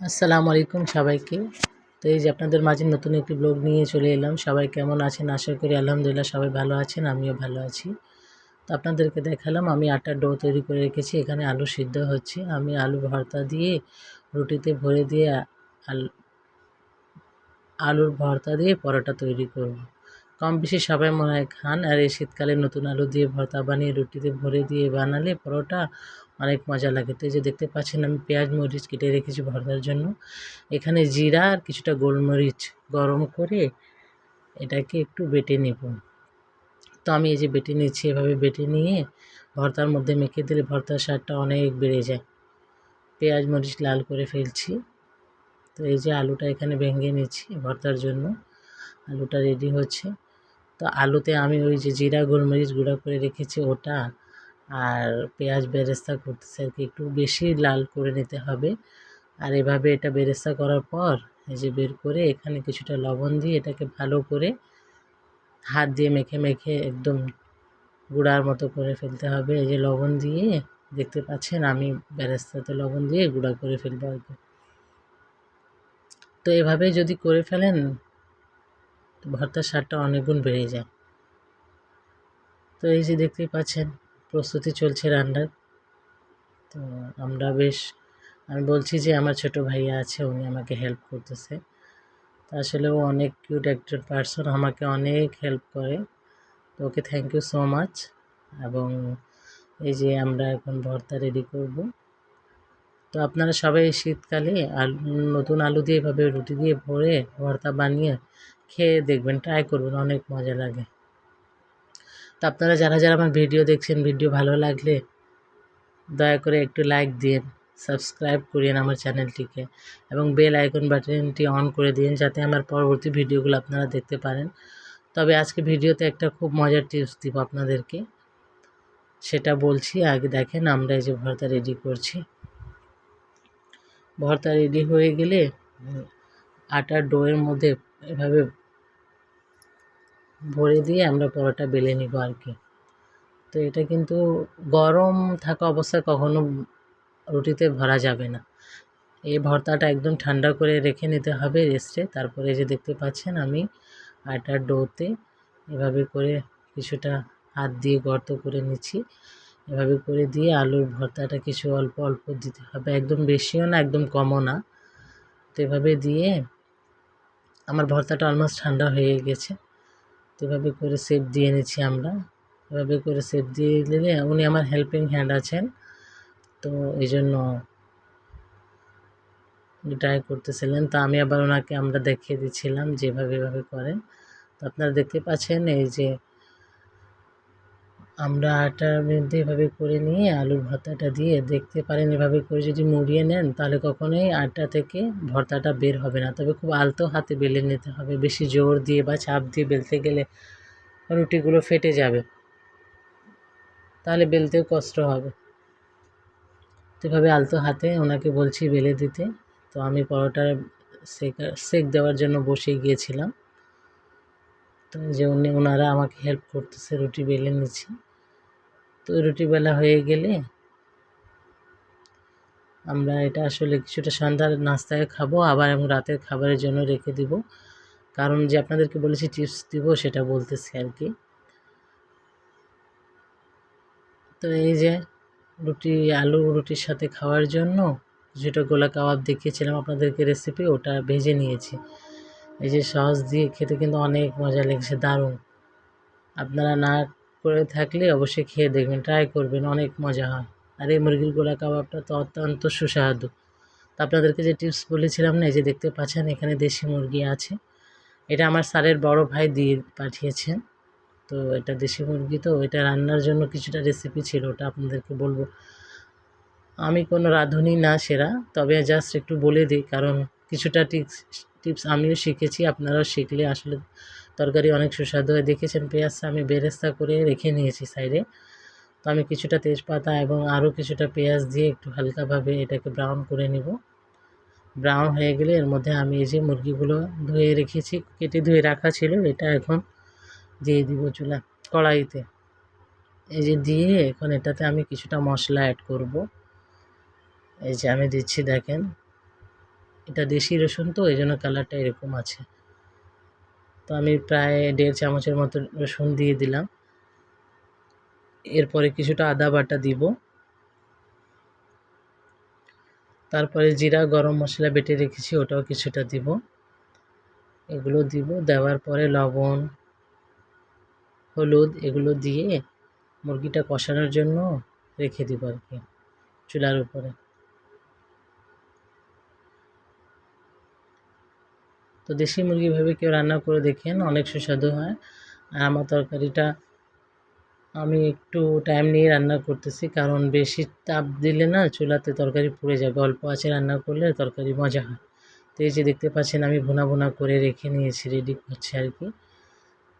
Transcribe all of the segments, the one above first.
আসসালামু আলাইকুম সবাইকে। তো এই যে আপনাদের মাঝে নতুন একটি ব্লগ নিয়ে চলে এলাম। সবাই কেমন আছেন? আশা করি আলহামদুলিল্লাহ সবাই ভালো আছেন, আমিও ভালো আছি। তো আপনাদেরকে দেখালাম, আমি আটার ডো তৈরি করে রেখেছি। এখানে আলু সিদ্ধ হচ্ছে। আমি আলু ভর্তা দিয়ে রুটিতে ভরে দিয়ে আলু আলুর ভর্তা দিয়ে পরোটা তৈরি করব। কম বেশি সবাই মনে হয় খান। আর এই শীতকালে নতুন আলু দিয়ে ভর্তা বানিয়ে রুটিতে ভরে দিয়ে বানালে পরোটা অনেক মজা লাগে। তো এই যে দেখতে পাচ্ছেন আমি পেঁয়াজ মরিচ কেটে রেখেছি ভর্তার জন্য। এখানে জিরা আর কিছুটা গোলমরিচ গরম করে এটাকে একটু বেটে নেব। তো আমি এই যে বেটে নিচ্ছি এভাবে বেটে নিয়ে ভর্তার মধ্যে মেখে দিলে ভর্তার স্বাদটা অনেক বেড়ে যায়। পেঁয়াজ মরিচ লাল করে ফেলছি। তো এই যে আলুটা এখানে ভেঙে নিচ্ছি ভর্তার জন্য। আলুটা রেডি হচ্ছে। তো আলুতে আমি ওই যে জিরা, গোলমরিচ গুঁড়া করে রেখেছি, ওটা আর পেঁয়াজ বেরেস্তা করতেছে আর কি, একটু বেশি লাল করে নিতে হবে। আর এভাবে এটা বেরেস্তা করার পর এই যে বের করে এখানে কিছুটা লবণ দিয়ে এটাকে ভালো করে হাত দিয়ে মেখে মেখে একদম গুঁড়ার মতো করে ফেলতে হবে। এই যে লবণ দিয়ে দেখতে পাচ্ছেন আমি বেরেস্তাতে লবণ দিয়ে গুঁড়া করে ফেলব আর কি। তো এভাবে যদি করে ফেলেন ভর্তার স্বাদটা অনেক গুণ বেড়ে যায়। তো এই যে দেখতেই পাচ্ছেন প্রস্তুতি চলছে রান্নার। তো আমরা বেশ, আমি বলছি যে আমার ছোট ভাইয়া আছে, উনি আমাকে হেল্প করতেছে। আসলে ও অনেক কিউট একজন পার্সন আমাকে অনেক হেল্প করে। তো okay thank you so much এবং এই যে আমরা এখন ভর্তা রেডি করব। তো আপনারা সবাই শীতকালে আলু, নতুন আলু দিয়ে এভাবে রুটি দিয়ে ভরে ভর্তা বানিয়ে খেয়ে দেখবেন ট্রাই করবেন, অনেক মজা লাগে। তো আপনারা যারা যারা আমার ভিডিও দেখছেন, ভিডিও ভালো লাগলে দয়া করে একটু লাইক দিন সাবস্ক্রাইব করিয়েন আমার চ্যানেলটিকে এবং বেল আইকন বাটনটি অন করে দিন যাতে আমার পরবর্তী ভিডিওগুলো আপনারা দেখতে পারেন। তবে আজকে ভিডিওতে একটা খুব মজার টিপস দিব আপনাদেরকে। সেটা বলছি, আগে দেখেন আমরা এই যে ভর্তা রেডি করছি। ভর্তা রেডি হয়ে গেলে আটার ডোয়ের মধ্যে এভাবে ভরে দিয়ে আমরা পরোটা বেলে নিব আর কি। তো এটা কিন্তু গরম থাকা অবস্থায় কখনো রুটিতে ভরা যাবে না। এই ভর্তাটা একদম ঠান্ডা করে রেখে নিতে হবে রেস্টে তারপরে যে দেখতে পাচ্ছেন আমি আটার ডোতে এভাবে করে কিছুটা হাত দিয়ে গর্ত করে নিচ্ছি। এভাবে করে দিয়ে আলুর ভর্তাটা কিছু অল্প অল্প দিতে হবে। একদম বেশিও না, একদম কমও না। তো এভাবে দিয়ে আমার ভর্তাটা অলমোস্ট ঠান্ডা হয়ে গেছে। তো এভাবে করে সেপ দিয়ে নিছি আমরা। এভাবে করে সেপ দিয়ে দিলে উনি আমার হেল্পিং হ্যান্ড আছেন। তো এই জন্য ট্রাই করতেছিলেন। তো আমি আবার ওনাকে আমরা দেখিয়ে দিচ্ছিলাম যেভাবে এভাবে করেন। তো আপনারা দেখতে পাচ্ছেন এই যে আমরা আটার মধ্যে এভাবে করে নিয়ে আলুর ভর্তাটা দিয়ে দেখতে পারেন এভাবে করে যদি মুড়িয়ে নেন, তাহলে কখনোই আটা থেকে ভর্তাটা বের হবে না। তবে খুব আলতো হাতে বেলে নিতে হবে। বেশি জোর দিয়ে বা চাপ দিয়ে বেলতে গেলে রুটিগুলো ফেটে যাবে। তাহলে বেলতেও কষ্ট হবে। তো এভাবে আলতো হাতে ওনাকে বলছি বেলে দিতে। তো আমি পরোটা সেকা, সেক দেওয়ার জন্য বসে গিয়েছিলাম। তো যে উনি ওনারা আমাকে হেল্প করতেছে, রুটি বেলে নিচ্ছি। তো রুটি বেলা হয়ে গেলে আমরা এটা আসলে কিছুটা সন্ধ্যার নাস্তায় খাব, আবার এবং রাতের খাবারের জন্য রেখে দিব। কারণ যে আপনাদেরকে বলেছি টিপস দিব সেটা বলতেছি আর কি। তো এই যে রুটি, আলু রুটির সাথে খাওয়ার জন্য কিছুটা গোলা কাবাব দেখিয়েছিলাম আপনাদেরকে রেসিপি ওটা ভেজে নিয়েছি। এই যে সস দিয়ে খেতে কিন্তু অনেক মজা লেগেছে, দারুণ। আপনারা না করে থাকলে অবশ্যই খেয়ে দেখবেন ট্রাই করবেন, অনেক মজা হয়। আর এই মুরগির গোলা কাবাবটা তো অত্যন্ত সুস্বাদু। তো আপনাদেরকে যে টিপস বলেছিলাম না, এই যে দেখতে পাচ্ছেন, এখানে দেশি মুরগি আছে। এটা আমার স্যারের বড় ভাই দিয়ে পাঠিয়েছেন। তো এটা দেশি মুরগি, তো এটা রান্নার জন্য কিছুটা রেসিপি ছিল, ওটা আপনাদেরকে বলব। আমি কোনো রাঁধুনি না সেরা, তবে জাস্ট একটু বলে দিই, কারণ কিছুটা টিপস টিপস আমিও শিখেছি, আপনারাও শিখলে আসলে তরকারি অনেক সুস্বাদু হয়। দেখেছেন পেঁয়াজটা আমি বেরেস্তা করে রেখে নিয়েছি সাইডে। তো আমি কিছুটা তেজপাতা এবং আরও কিছুটা পেঁয়াজ দিয়ে একটু হালকাভাবে এটাকে ব্রাউন করে নিব। ব্রাউন হয়ে গেলে এর মধ্যে আমি এই যে মুরগিগুলো ধুয়ে রেখেছি, কেটে ধুয়ে রাখা ছিল, এটা এখন দিয়ে দিব চুলা কড়াইতে। এই যে দিয়ে এখন এটাতে আমি কিছুটা মশলা অ্যাড করব। এই যে আমি দিচ্ছি দেখেন, এটা দেশি রসুন তো এই জন্য কালারটা এরকম আছে। তো আমি প্রায় দেড় চামচের মতো রসুন দিয়ে দিলাম। এরপরে কিছুটা আদা বাটা দিব। তারপরে জিরা, গরম মশলা বেটে রেখেছি, ওটাও কিছুটা দিব। এগুলো দিব, দেওয়ার পরে লবণ, হলুদ এগুলো দিয়ে মুরগিটা কষানোর জন্য রেখে দিব আর কি, চুলার উপরে। তো দেশি মুরগি ভেবে কেউ রান্না করে দেখেন, অনেক সুস্বাদু হয়। আর আমার তরকারিটা আমি একটু টাইম নিয়ে রান্না করতেছি, কারণ বেশি তাপ দিলে না চুলাতে তরকারি পুড়ে যাবে। অল্প আছে রান্না করলে তরকারি মজা হয়। তো এই যে দেখতে পাচ্ছেন, আমি ভুনা ভুনা করে রেখে নিয়েছি রেডি করছি আর কি।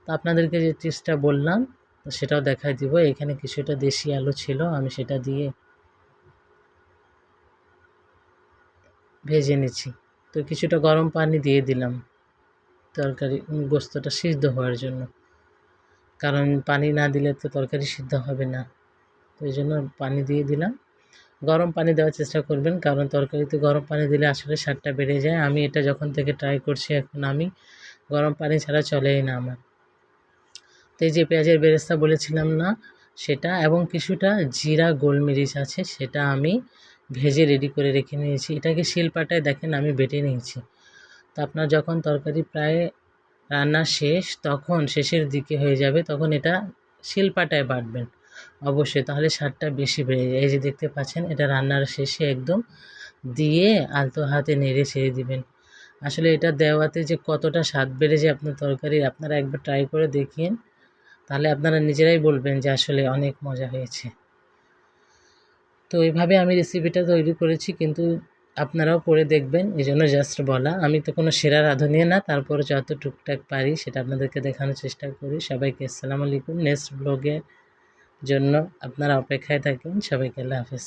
তো আপনাদেরকে যে টিপসটা বললাম সেটাও দেখাই দিব। এখানে কিছুটা দেশি আলু ছিল, আমি সেটা দিয়ে ভেজে নিচ্ছি। তো কিছুটা গরম পানি দিয়ে দিলাম। তরকারি গোস্তটা সিদ্ধ হওয়ার জন্য। কারণ পানি না দিলে তো তরকারি সিদ্ধ হবে না। এই জন্য পানি দিয়ে দিলাম। গরম পানি দেওয়ার চেষ্টা করবেন, কারণ তরকারিতে গরম পানি দিলে আসলে স্বাদটা বেড়ে যায়। আমি এটা যখন থেকে ট্রাই করছি, এখন আমি গরম পানি ছাড়া চলেই না আমার। তো এই যে পেঁয়াজের বেরেস্তা বলেছিলাম না, সেটা এবং কিছুটা জিরা গোলমরিচ আছে, সেটা আমি ভেজে রেডি করে রেখে নিয়েছি। এটাকে শিলপাটায় দেখেন আমি বেটে নিয়েছি। তো আপনার যখন তরকারি প্রায় রান্না শেষ, তখন শেষের দিকে হয়ে যাবে, তখন এটা শিলপাটায় বাটবেন। অবশ্যই, তাহলে স্বাদটা বেশি বেড়ে যায়। এই যে দেখতে পাচ্ছেন, এটা রান্নার শেষে একদম দিয়ে আলতো হাতে নেড়ে ছেড়ে দিবেন। আসলে এটা দেওয়াতে যে কতটা স্বাদ বেড়ে যায় আপনার তরকারি, আপনারা একবার ট্রাই করে দেখিয়েন। তাহলে আপনারা নিজেরাই বলবেন যে আসলে অনেক মজা হয়েছে। তো এইভাবে আমি রেসিপিটা তৈরি করেছি, কিন্তু আপনারাও পরে দেখবেন এই জন্য জাস্ট বলা। আমি তো কোনো সেরা রাঁধুনি না তারপরে যত টুকটাক পারি সেটা আপনাদেরকে দেখানোর চেষ্টা করি। সবাইকে আসসালামু আলাইকুম নেক্সট ব্লগের জন্য আপনারা অপেক্ষায় থাকেন। সবাইকে আল্লাহ হাফেজ।